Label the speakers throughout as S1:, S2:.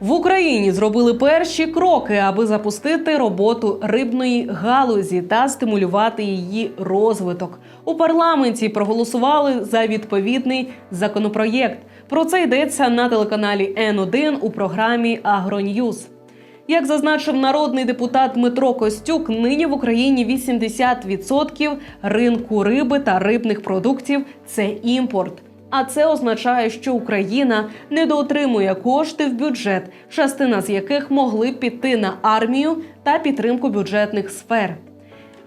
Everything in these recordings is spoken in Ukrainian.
S1: В Україні зробили перші кроки, аби запустити роботу рибної галузі та стимулювати її розвиток. У парламенті проголосували за відповідний законопроєкт. Про це йдеться на телеканалі Н1 у програмі Агроньюз. Як зазначив народний депутат Дмитро Костюк, нині в Україні 80% ринку риби та рибних продуктів це імпорт. А це означає, що Україна недоотримує кошти в бюджет, частина з яких могли піти на армію та підтримку бюджетних сфер.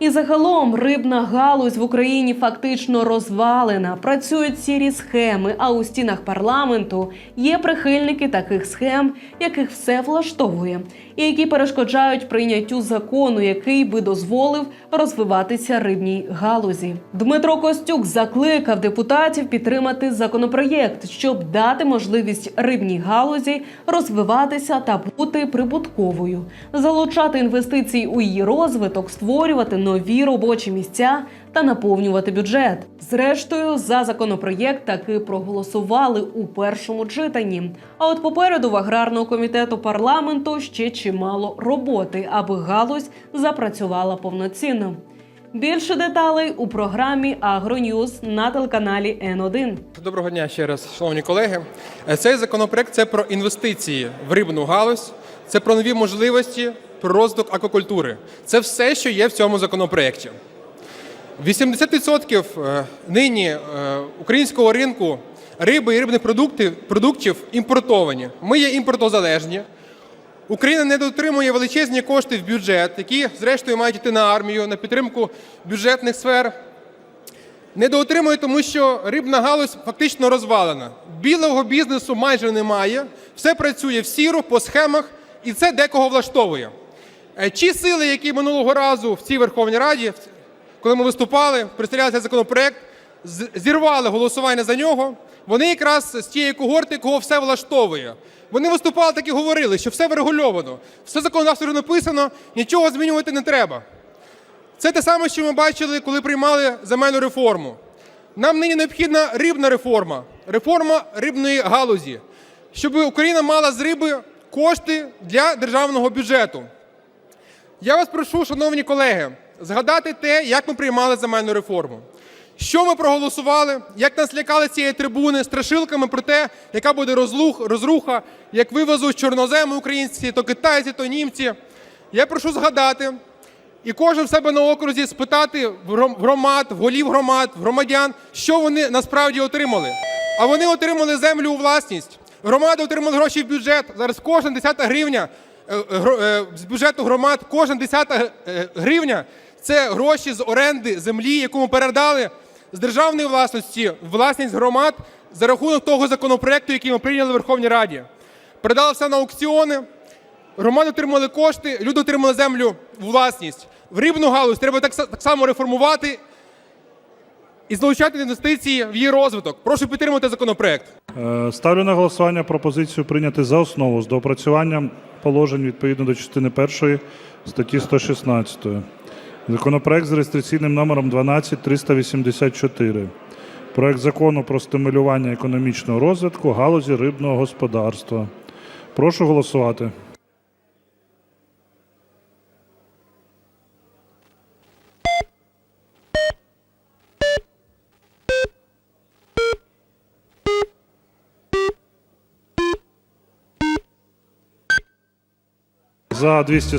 S1: І загалом рибна галузь в Україні фактично розвалена. Працюють сірі схеми. А у стінах парламенту є прихильники таких схем, яких все влаштовує, і які перешкоджають прийняттю закону, який би дозволив розвиватися рибній галузі. Дмитро Костюк закликав депутатів підтримати законопроєкт, щоб дати можливість рибній галузі розвиватися та бути прибутковою, залучати інвестиції у її розвиток, створювати нові робочі місця та наповнювати бюджет. Зрештою, за законопроєкт таки проголосували у першому читанні. А от попереду в аграрного комітету парламенту ще чимало роботи, аби галузь запрацювала повноцінно. Більше деталей у програмі Агроньюз на телеканалі Н1.
S2: Доброго дня ще раз, шановні колеги. Е, Цей законопроект це про інвестиції в рибну галузь, це про нові можливості, про розвиток аквакультури. Це все, що є в цьому законопроекті. 80% е, нині е, українського ринку риби і рибних продуктів, продуктів імпортовані. Ми є імпортозалежні. Україна не дотримує величезні кошти в бюджет, які, зрештою, мають йти на армію, на підтримку бюджетних сфер. Недоотримує, тому що рибна галузь фактично розвалена. Білого бізнесу майже немає, все працює в сіру, по схемах, і це декого влаштовує. Е, Ті сили, які минулого разу в цій Верховній Раді, коли ми виступали, представляли цей законопроект, зірвали голосування за нього. Вони якраз з тієї когорти, кого все влаштовує. Вони виступали так і говорили, що все врегульовано, все законодавство написано, нічого змінювати не треба. Це те саме, що ми бачили, коли приймали земельну реформу. Нам нині необхідна рибна реформа, реформа рибної галузі, щоб Україна мала з риби кошти для державного бюджету. Я вас прошу, шановні колеги, згадати те, як ми приймали земельну реформу. Що ми проголосували, як нас лякали цієї трибуни страшилками про те, яка буде розлух, розруха, як вивезуть чорноземи українські, то китайці, то німці. Я прошу згадати і кожен в себе на окрузі спитати в громад, в голів громад, в громадян, що вони насправді отримали. А вони отримали землю у власність. Громади отримали гроші в бюджет. Зараз кожна десята гривня з бюджету громад, кожна десята е, гривня це гроші з оренди землі, яку ми передали з державної власності в власність громад за рахунок того законопроекту, який ми прийняли в Верховній Раді. Передали все на аукціони. Громади отримали кошти, люди отримали землю у власність. В рибну галузь треба так, само реформувати і залучати інвестиції в її розвиток. Прошу підтримати законопроект.
S3: Е, Ставлю на голосування пропозицію прийняти за основу з доопрацюванням положень відповідно до частини першої статті 116. Законопроект з реєстраційним номером 12384. Проект закону про стимулювання економічного розвитку галузі рибного господарства. Прошу голосувати. За 200